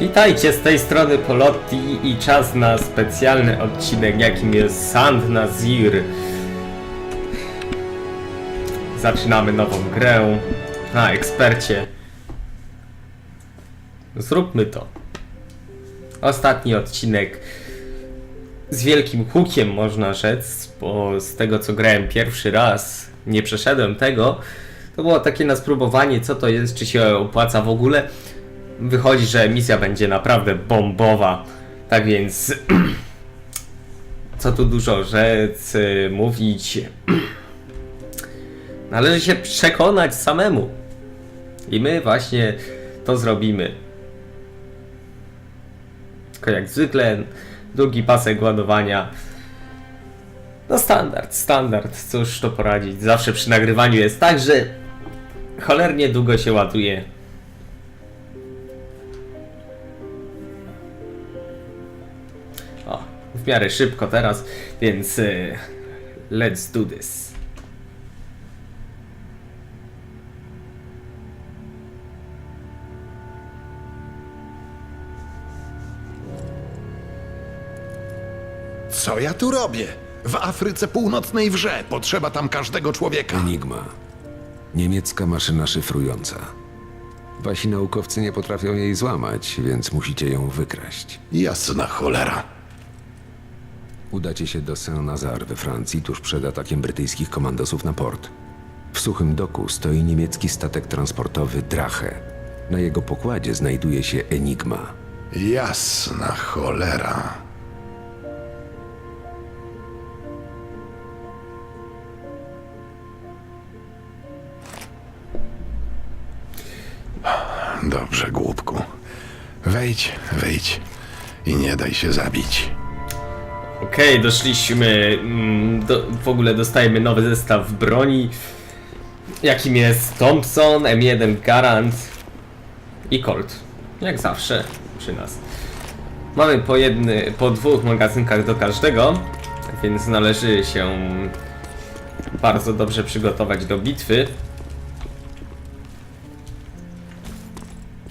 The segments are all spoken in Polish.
Witajcie z tej strony Polotti i czas na specjalny odcinek, jakim jest Sand Nazir. Zaczynamy nową grę na ekspercie. Zróbmy to. Ostatni odcinek z wielkim hukiem można rzec, bo z tego co grałem pierwszy raz, nie przeszedłem tego. To było takie na spróbowanie, co to jest, czy się opłaca w ogóle. Wychodzi, że misja będzie naprawdę bombowa. Tak więc, co tu dużo rzec, mówić. Należy się przekonać samemu. I my właśnie to zrobimy. Tylko jak zwykle, długi pasek ładowania. No standard, standard, cóż to poradzić. Zawsze przy nagrywaniu jest tak, że cholernie długo się ładuje. W miarę szybko teraz, więc y, let's do this. Co ja tu robię? W Afryce Północnej wrze. Potrzeba tam każdego człowieka. Enigma. Niemiecka maszyna szyfrująca. Wasi naukowcy nie potrafią jej złamać, więc musicie ją wykraść. Jasna cholera. Udacie się do Saint-Nazaire we Francji tuż przed atakiem brytyjskich komandosów na port. W suchym doku stoi niemiecki statek transportowy Drache. Na jego pokładzie znajduje się Enigma. Jasna cholera. Dobrze, głupku. Wejdź, wejdź i nie daj się zabić. Okej, doszliśmy. mm, Do, w ogóle dostajemy nowy zestaw broni. Jakim jest Thompson, M1 Garant i Colt. Jak zawsze przy nas. Mamy po, jedny, po dwóch magazynkach do każdego, więc należy się bardzo dobrze przygotować do bitwy.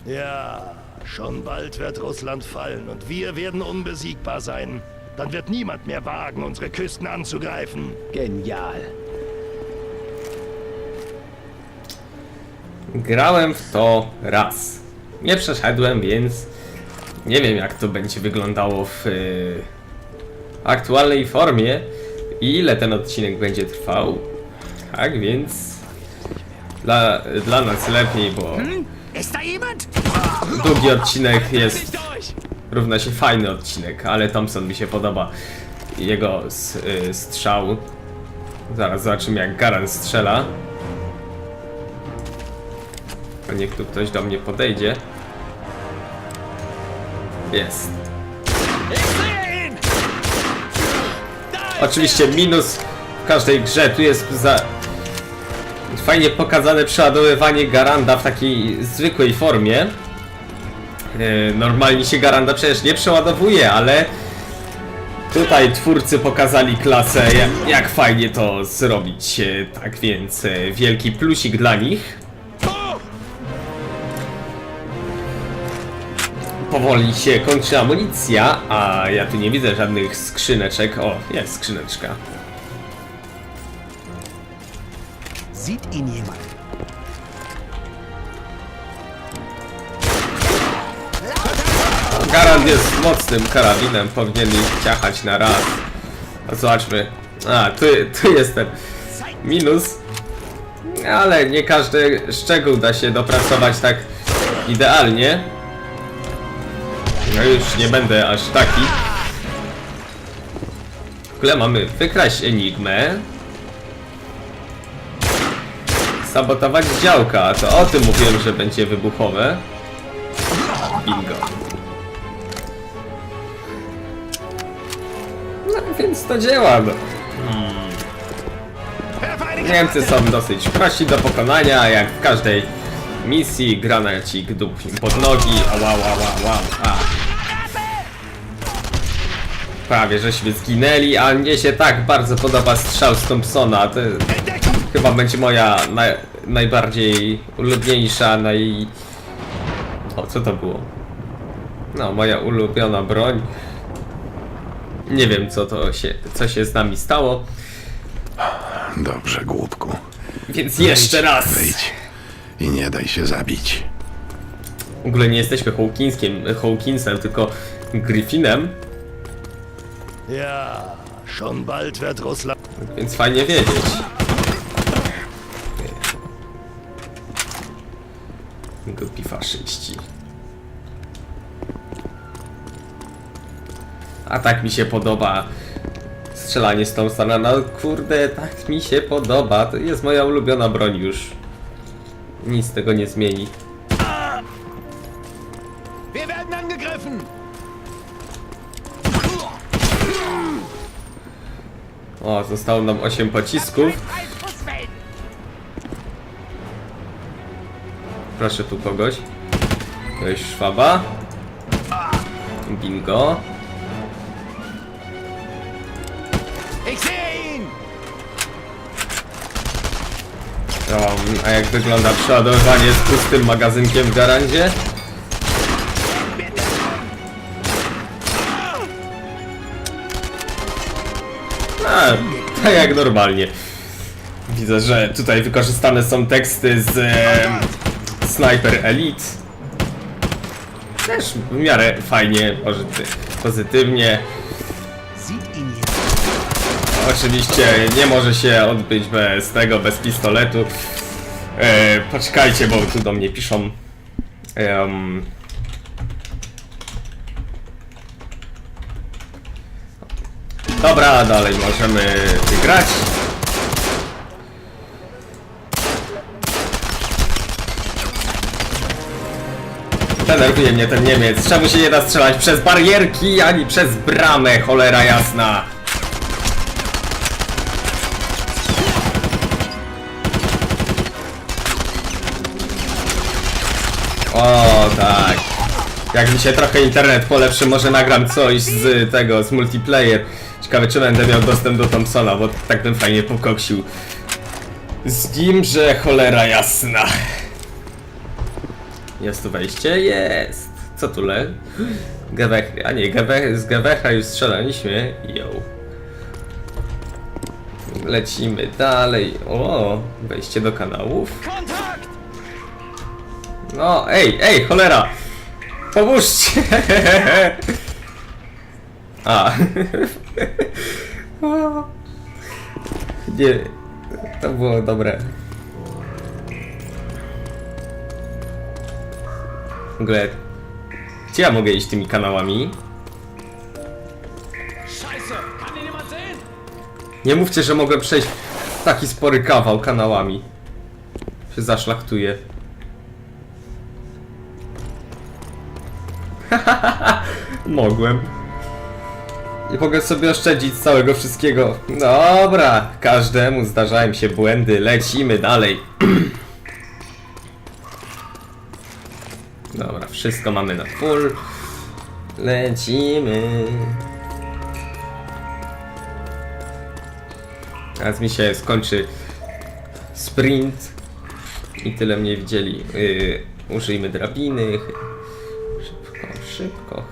Ja, schon bald wird Russland fallen und wir werden unbesiegbar sein. Dann wird niemand mehr wagen, unsere Küsten anzugreifen. Genial. Grałem w to raz. Nie przeszedłem, więc nie wiem jak to będzie wyglądało w y, aktualnej formie i ile ten odcinek będzie trwał. Tak więc dla, dla nas lepiej, bo jemand? długi odcinek jest równa się fajny odcinek, ale Thompson mi się podoba. Jego y, strzał. Zaraz zobaczymy jak Garan strzela. A niech tu ktoś do mnie podejdzie. Jest. Oczywiście minus w każdej grze. Tu jest za... Fajnie pokazane przeładowywanie Garanda w takiej zwykłej formie. E, Normalnie się Garanda przecież nie przeładowuje, ale tutaj twórcy pokazali klasę, jak, fajnie to zrobić. E, Tak więc e, wielki plusik dla nich. Powoli się kończy amunicja, a ja tu nie widzę żadnych skrzyneczek. O, jest skrzyneczka. Sieht ihn jemand? Garant jest mocnym karabinem, powinien ich ciachać na raz. Zobaczmy. A, tu, tu jest ten minus. Ale nie każdy szczegół da się dopracować tak idealnie. No już nie będę aż taki. W ogóle mamy wykraść enigmę. Sabotować działka, to o tym mówiłem, że będzie wybuchowe. Bingo. Więc to działa. No. Niemcy są dosyć prości do pokonania, jak w każdej misji granacik dup im pod nogi, ała, ała, ała, a. Prawie żeśmy zginęli, a mnie się tak bardzo podoba strzał z Thompsona, to chyba będzie moja naj, najbardziej ulubieńsza, naj... O, co to było? No, moja ulubiona broń. Nie wiem, co to się, co się z nami stało, Dobrze, głupku. więc jeszcze raz. Wyjdź i nie daj się zabić. W ogóle nie jesteśmy Hawkinskiem, Hawkinsem, tylko Griffinem, Ja, schon bald wird Russland... więc fajnie wiedzieć. Głupi faszyści. A tak mi się podoba strzelanie z tą stronę. No kurde, tak mi się podoba. To jest moja ulubiona broń już. Nic tego nie zmieni. O, zostało nam 8 pocisków. Proszę tu kogoś. To jest szwaba. Bingo. Um, a jak wygląda przeładowywanie z pustym magazynkiem w garandzie? A, tak jak normalnie. Widzę, że tutaj wykorzystane są teksty z e, Sniper Elite. Też w miarę fajnie, pozyty- pozytywnie. Oczywiście nie może się odbyć bez tego, bez pistoletu. E, poczekajcie, bo tu do mnie piszą. Em, Dobra, dalej możemy wygrać. Denerwuje mnie ten Niemiec. Czemu się nie da strzelać przez barierki, ani przez bramę, cholera jasna. Jak mi się trochę internet polepszy, może nagram coś z tego, z multiplayer. Ciekawe, czy będę miał dostęp do Thompsona, bo tak bym fajnie pokoksił. Z nim, że cholera jasna. Jest tu wejście? Jest. Co tu le? Gewechy. A nie, gewe, z Gewecha już strzelaliśmy. Yo. Lecimy dalej. O, wejście do kanałów. No, ej, ej, cholera! Pomóżcie! A. Nie, to było dobre. W ogóle, gdzie ja mogę iść tymi kanałami? Nie mówcie, że mogę przejść taki spory kawał kanałami. Się zaszlachtuje. Mogłem. Nie mogę sobie oszczędzić całego wszystkiego. Dobra, każdemu zdarzają się błędy, lecimy dalej. Dobra, wszystko mamy na full. Lecimy. Teraz mi się skończy sprint i tyle mnie widzieli. Yy, użyjmy drabiny. Szybko.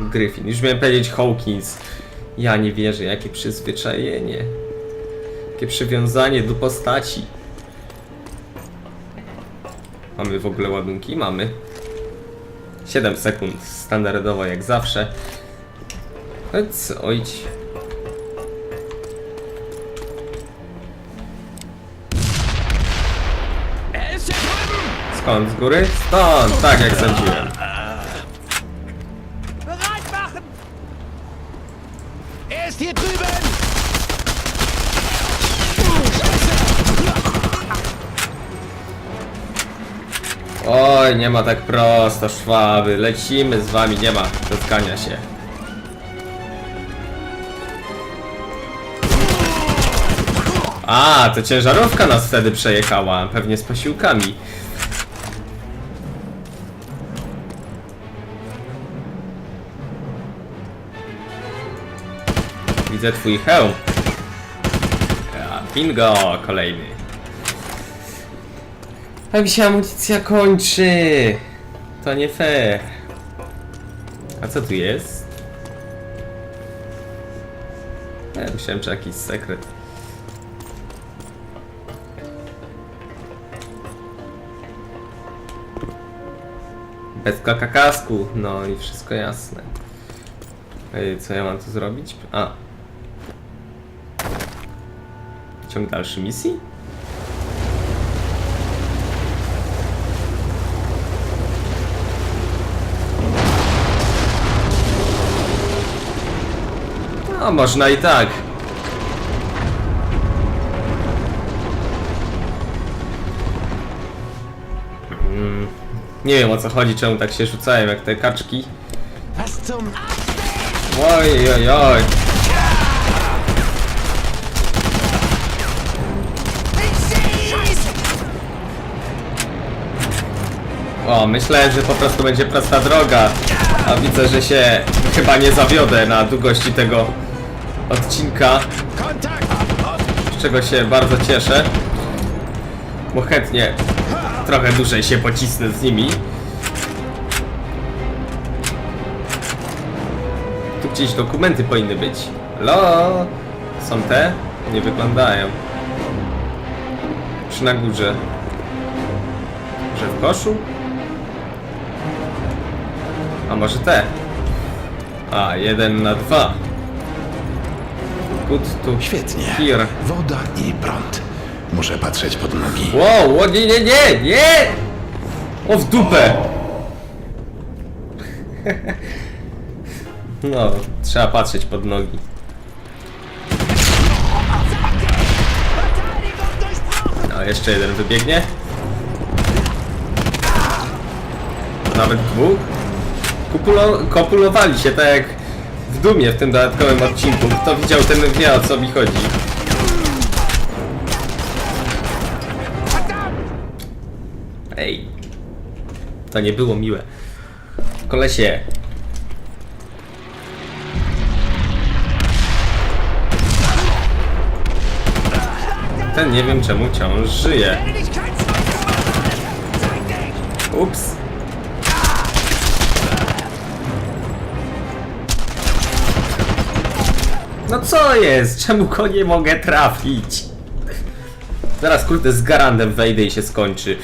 Gryfin. Już miałem powiedzieć Hawkins. Ja nie wierzę, jakie przyzwyczajenie. Jakie przywiązanie do postaci. Mamy w ogóle ładunki? Mamy. 7 sekund, standardowo jak zawsze. Chodź, ojdź. Skąd? Z góry? Stąd, tak jak sądziłem. Oj, nie ma tak prosto, szwaby. Lecimy z wami, nie ma spotkania się. A, to ciężarówka nas wtedy przejechała, pewnie z posiłkami. Widzę twój hełm. Bingo, kolejny. A mi się amunicja kończy. To nie fair. A co tu jest? Ja myślałem, że jakiś sekret. Bez kakakasku, no i wszystko jasne. Ej, Co ja mam tu zrobić? A. Ciąg dalszy misji? Można i tak. Mm, Nie wiem o co chodzi, czemu tak się rzucałem jak te kaczki. Oj, oj, oj. O, myślałem, że po prostu będzie prosta droga, a widzę, że się chyba nie zawiodę na długości tego odcinka, z czego się bardzo cieszę, bo chętnie trochę dłużej się pocisnę z nimi. Tu gdzieś dokumenty powinny być. Lo, są te? Nie wyglądają. Czy na górze? Że w koszu? A może te? A, jeden na dwa. Good to Świetnie. here. Woda i prąd. Muszę patrzeć pod nogi. Wow, o, nie, nie, nie, nie! O, w dupę! No, trzeba patrzeć pod nogi. No, jeszcze jeden wybiegnie. Nawet dwóch. Kupulo, kopulowali się tak jak w Dumie w tym dodatkowym odcinku. Kto widział, ten wie o co mi chodzi. Ej. To nie było miłe. Kolesie. Ten nie wiem czemu wciąż żyje. Ups. No co jest? Czemu go nie mogę trafić? Zaraz kurde z garandem wejdę i się skończy.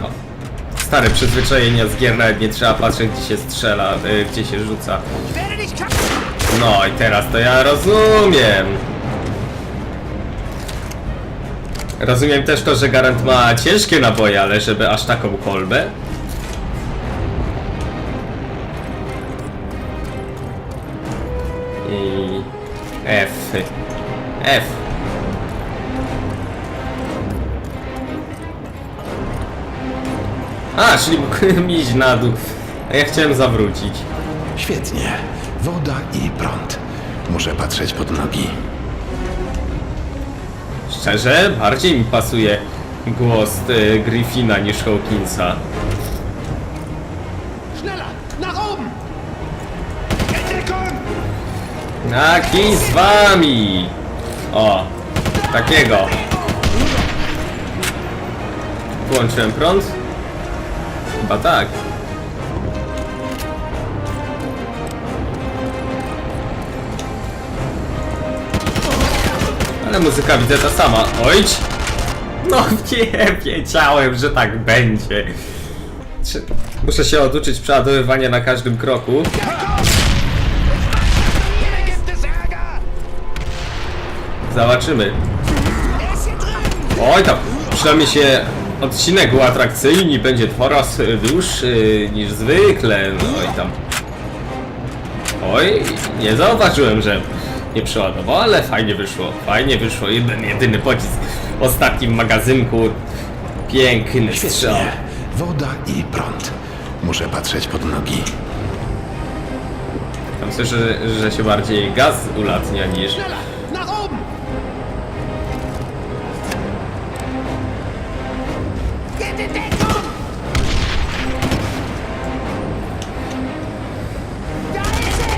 No. Stare przyzwyczajenia z gier nawet nie trzeba patrzeć gdzie się strzela, y, gdzie się rzuca. No i teraz to ja rozumiem. Rozumiem też to, że Garant ma ciężkie naboje, ale żeby aż taką kolbę? I... F. F. A, czyli mógłbym iść na dół. A ja chciałem zawrócić. Świetnie. Woda i prąd. Muszę patrzeć pod nogi. Szczerze, bardziej mi pasuje głos y, Griffina niż Hawkinsa. Na kij z wami! O, takiego. Włączyłem prąd? Chyba tak. Muzyka widzę ta sama. Oj! No nie wiedziałem, że tak będzie. Muszę się oduczyć przeładowywania na każdym kroku. Zobaczymy. Oj tam, przynajmniej się odcinek był atrakcyjny, będzie coraz y, dłuższy niż zwykle. No i tam. Oj, nie zauważyłem, że nie przeładował, ale fajnie wyszło. Fajnie wyszło. Jeden, jedyny pocisk w ostatnim magazynku. Piękny strzał. Świetnie. Woda i prąd. Muszę patrzeć pod nogi. Tam słyszę, że się bardziej gaz ulatnia niż...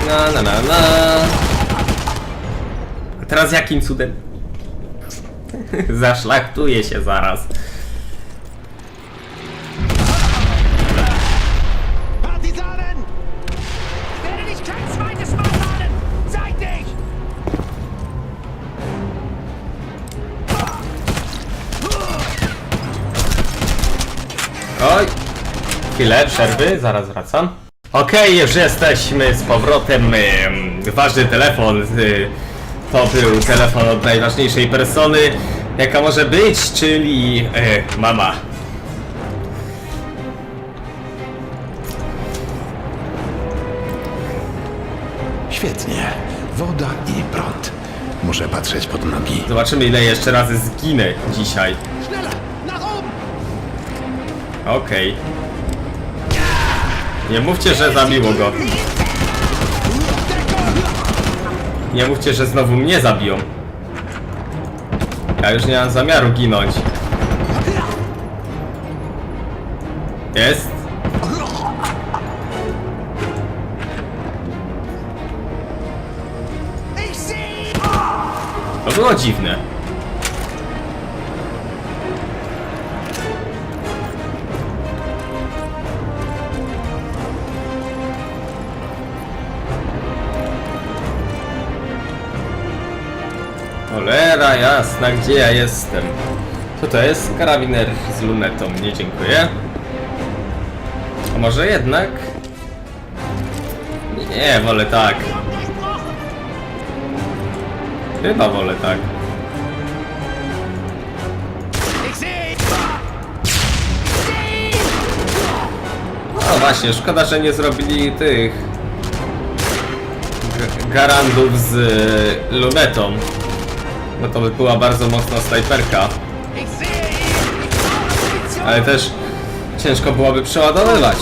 Na na na na. Teraz jakim cudem? Zaszlachtuje się zaraz. Oj, chwilę przerwy, zaraz wracam. Okej, już jesteśmy z powrotem. Ważny telefon. To był telefon od najważniejszej persony, jaka może być, czyli y, mama. Świetnie. Woda i prąd. Muszę patrzeć pod nogi. Zobaczymy, ile jeszcze razy zginę dzisiaj. Okej. Nie mówcie, że zabiło go. Nie mówcie, że znowu mnie zabiją. Ja już nie mam zamiaru ginąć. Jest. To było dziwne. Jasna, gdzie ja jestem? Co to jest? Karabiner z lunetą, nie dziękuję. A może jednak? Nie, wolę tak. Chyba wolę tak. No właśnie, szkoda, że nie zrobili tych garandów z y, lunetą. No to by była bardzo mocna snajperka, ale też ciężko byłoby przeładowywać.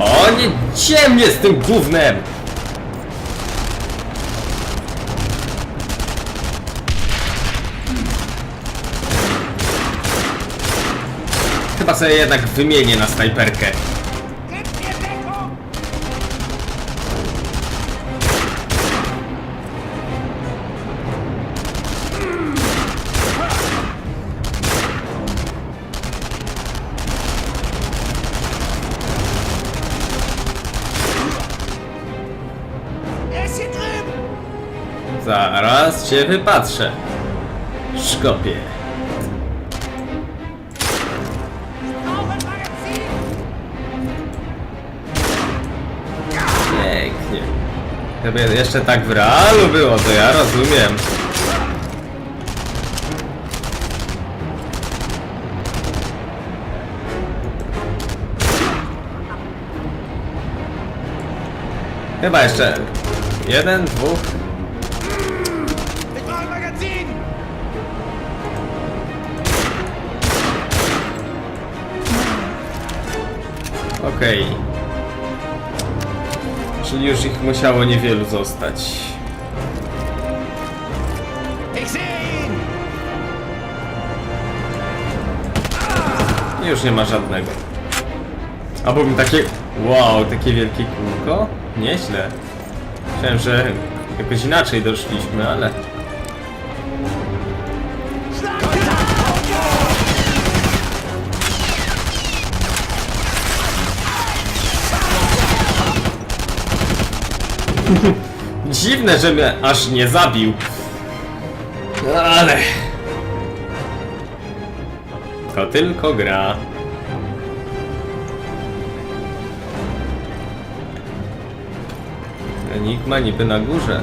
O nie, gdzie z tym gównem? Chyba sobie jednak wymienię na snajperkę. Er! Zaraz cię wypatrzę. Szkopie. Gdyby jeszcze tak w realu było, to ja rozumiem. Chyba jeszcze jeden, dwóch. Okej. Czyli już ich musiało niewielu zostać. I już nie ma żadnego. A mi takie... Wow, takie wielkie kółko? Nieźle. Myślałem, że jakoś inaczej doszliśmy, ale... Dziwne, że mnie aż nie zabił. Ale... To tylko gra. Enigma niby na górze.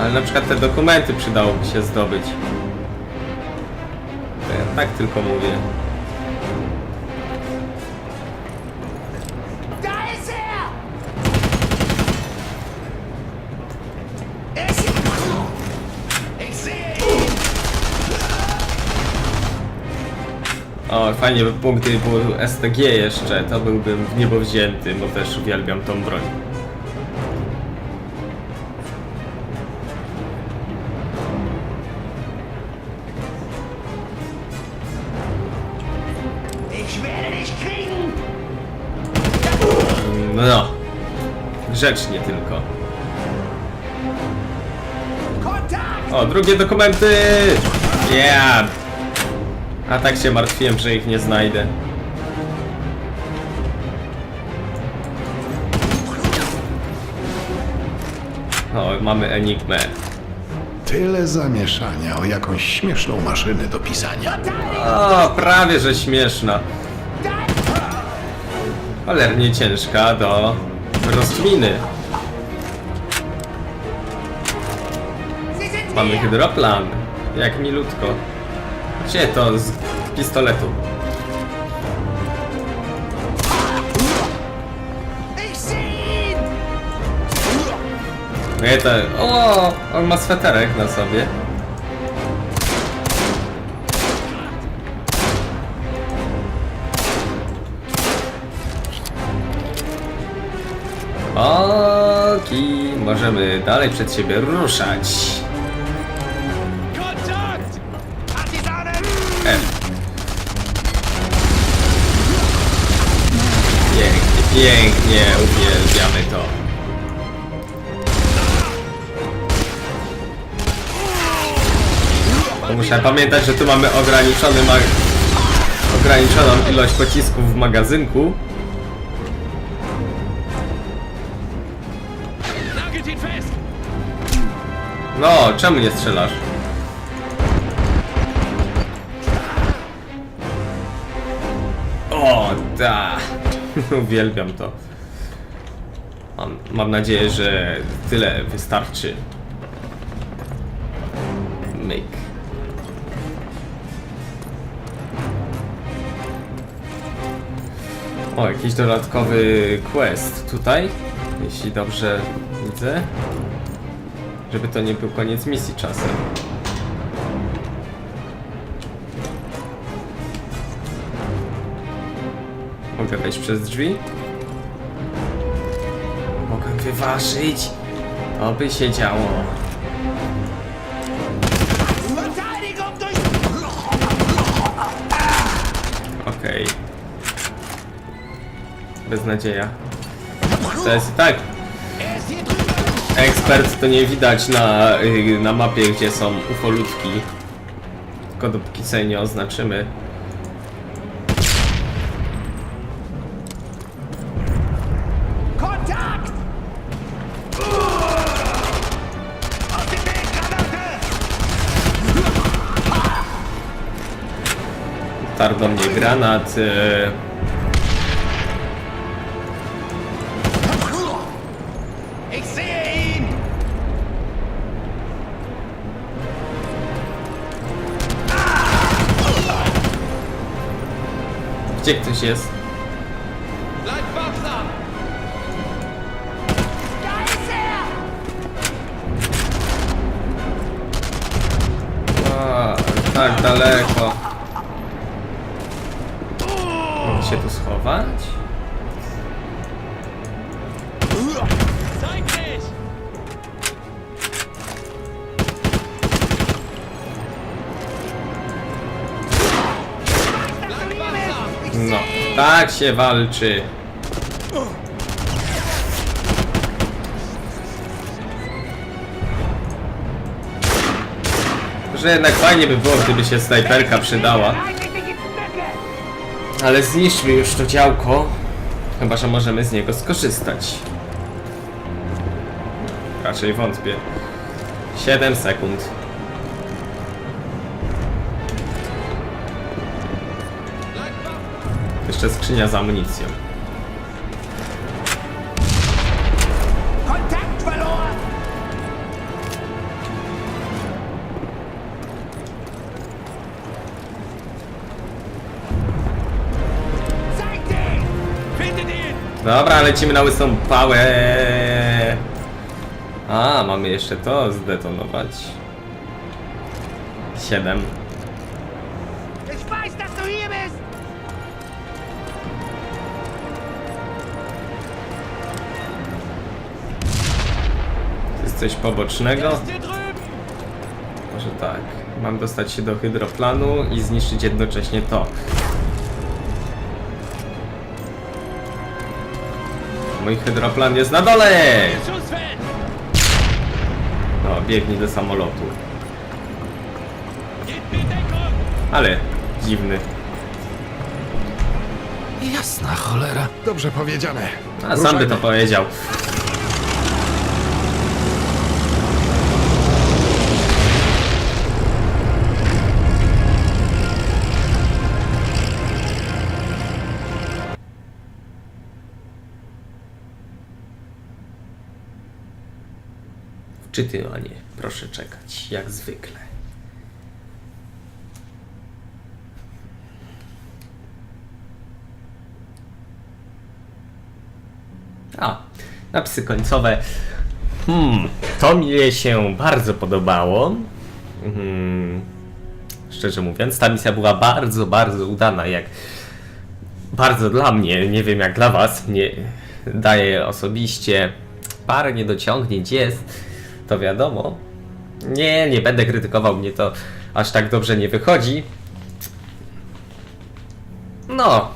Ale na przykład te dokumenty przydałoby się zdobyć. To ja tak tylko mówię. Fajnie by było, gdyby było STG jeszcze, to byłbym w niebo wzięty, bo też uwielbiam tą broń. No, no. Grzecznie tylko. O, drugie dokumenty! Yeah! A tak się martwiłem, że ich nie znajdę. O, mamy enigmę. Tyle zamieszania o jakąś śmieszną maszynę do pisania. O, prawie że śmieszna. Cholernie ciężka do rozkminy. Mamy hydroplan. Jak milutko. Gdzie to z pistoletu? Nie to... O, on ma sweterek na sobie. Oki, możemy dalej przed siebie ruszać. Pięknie, uwielbiamy to. To muszę pamiętać, że tu mamy ograniczony mag ograniczoną ilość pocisków w magazynku. No, czemu nie strzelasz? O, da. Uwielbiam to. Mam, mam nadzieję, że tyle wystarczy. Myk. O, jakiś dodatkowy quest tutaj, jeśli dobrze widzę. Żeby to nie był koniec misji czasem. Mogę wejść przez drzwi? Mogę wyważyć. To by się działo. Okej. Beznadzieja. To jest tak. Er! Ekspert to nie widać na, y, na mapie, gdzie są ufolutki. Tylko dopóki sobie nie oznaczymy. Tarł do mnie granat. ihn! Gdzie ktoś jest? Tak daleko. No, tak się walczy. Że jednak fajnie by było, gdyby się snajperka przydała. Ale zniszczmy już to działko. Chyba, że możemy z niego skorzystać. Raczej wątpię. 7 sekund. Jeszcze skrzynia z amunicją. Dobra, lecimy na łysą pałę. A, mamy jeszcze to zdetonować. 7. coś pobocznego? Może tak. Mam dostać się do hydroplanu i zniszczyć jednocześnie to. Mój hydroplan jest na dole! No, biegnij do samolotu. Ale dziwny. Jasna cholera. Dobrze powiedziane. A sam by to powiedział. Wczytywanie. Proszę czekać, jak zwykle. A, napisy końcowe. Hmm, to mi się bardzo podobało. Hmm, szczerze mówiąc, ta misja była bardzo, bardzo udana. Jak bardzo dla mnie, nie wiem jak dla Was, nie daje osobiście parę niedociągnięć jest, to wiadomo. Nie, nie będę krytykował, mnie to aż tak dobrze nie wychodzi. No,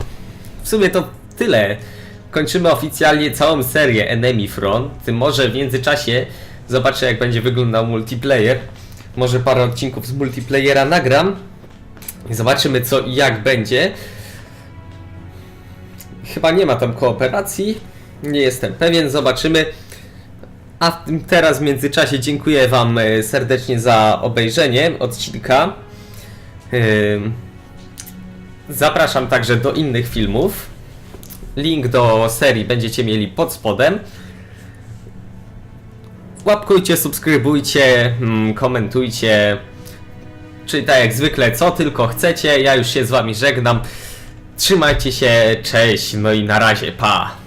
w sumie to tyle. Kończymy oficjalnie całą serię Enemy Front. Może w międzyczasie zobaczę jak będzie wyglądał multiplayer. Może parę odcinków z multiplayera nagram. Zobaczymy co i jak będzie. Chyba nie ma tam kooperacji. Nie jestem pewien, zobaczymy. A w tym teraz w międzyczasie dziękuję Wam e, serdecznie za obejrzenie odcinka. Zapraszam także do innych filmów. Link do serii będziecie mieli pod spodem. Łapkujcie, subskrybujcie, mm, komentujcie. Czyli tak jak zwykle, co tylko chcecie. Ja już się z wami żegnam. Trzymajcie się, cześć, no i na razie, pa.